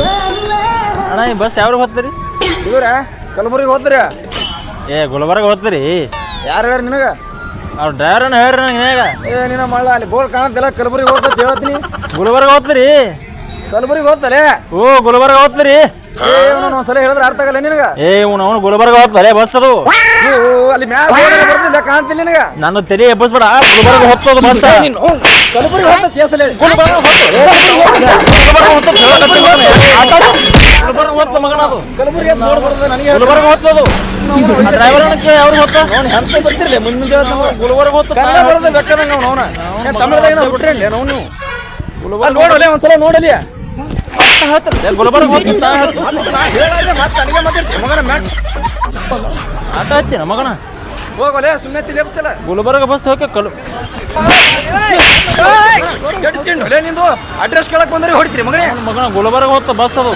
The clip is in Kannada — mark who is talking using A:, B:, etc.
A: ಅಣ್ಣ ಈ ಬಸ್ ಯಾವ್ರಿಗೆ ಹೋಗ್ತೀರಿ?
B: ಇವ್ರ ಕಲಬುರ್ಗಿ ಹೋದ್ರಿ
A: ಏ ಗುಲ್ಬರ್ಗ ಹೋಗ್ತೀರಿ?
B: ಯಾರು ಹೇಳ್ರಿ ನಿನಗ?
A: ಅವ್ರು ಡ್ರೈವರ್ ಹೇಳ್ರಿ ನಂಗೆ ಹೇಗ
B: ಏ ನಿನ್ನ ಮಳ್ಳ ಅಲ್ಲಿ ಬೋರ್ಡ್ ಕಾಣತ್ತಿಲ್ಲ ಕಲಬುರ್ಗಿ ಹೋಗ್ತತ್ ಹೇಳ್ತೀನಿ
A: ಗುಲ್ಬರ್ಗ ಹೋಗ್ತೀರಿ?
B: ಕಲಬುರ್ಗಿ ಹೋಗ್ತಾರೆ?
A: ಓ ಗುಲ್ಬರ್ಗ ಹೋಗ್ತೀರಿ?
B: ಏ ಅವ್ನು ಒಂದ್ಸಲ ಹೇಳಿದ್ರೆ ಅರ್ಥ ಆಗಲ್ಲ ನಿನಗ.
A: ಏ ಇವ್ನು ಅವನು ಗುಲ್ಬರ್ಗ ಹೋಗ್ತಾರೆ ಬಸ್ ಅದು.
B: ಓ, ಅಲ್ಲಿ ಮ್ಯಾಲ ಬರ್ತಿಲ್ಲ ಕಾಣ್ತಿಲ್ಲ ನಿನಗ.
A: ನಾನು ತೆರಿ ಎಬ್ಬಸ್ಬೇಡ ಗುಲ್ಬರ್ಗ ಹೋಗ್ತದ ಬಸ್.
B: ಕಲಬುರ್ಗಿ ಹೇಳಿ. ಕೇಸಲ್ಲಿ ಹೇಳಿ
A: ಮಗನ ಅದು
B: ಕಲಬುರ್ಗಿ ಬರ್ತದೆ ನನಗೆ.
A: ಗುಲ್ಬರ್ಗ ಡ್ರೈವರ್
B: ಅವ್ನು ಎಂತ ಗೊತ್ತಿರಲಿ ಮುಂಜಾನೆ
A: ಗುಲ್ಬರ್ಗ ಹೋಗ್ತದ
B: ಕನ್ನಡ ಬರೋದ ಬೆಕ್ಕದಂಗ ಅವ್ನು ಅವನ ತಮಿಳ್ದಾಗ ನಾವು ಬಿಟ್ರೆ ನಾವು ನೀವು ಅಲ್ಲಿ ನೋಡಲೆ ಒಂದ್ಸಲ ನೋಡಲಿ
A: ಗುಲ್ಬರ್ಗ
B: ಮತ್ತೆ ಅಡಿಗೆ ಮಗನ ಮ್ಯಾಟ್
A: ಆಟ ಹಚ್ಚಿನ ಮಗನ
B: ಹೋಗಲೆ ಸುಮ್ಮನೆ ತಿಳಿಯಪ್ಸಲ್ಲ
A: ಗುಲ್ಬರ್ಗ ಬಸ್ ಹೋಗಿ ಕಲು
B: ನಿಂದು ಅಡ್ರೆಸ್ ಕೇಳಕ್ ಬಂದ್ರೆ ಹೊಡಿತೀರಿ ಮಗನೇ
A: ಮಗನ ಗುಲ್ಬರ್ಗ ಹೋಗ್ತ ಬಸ್ ಅದು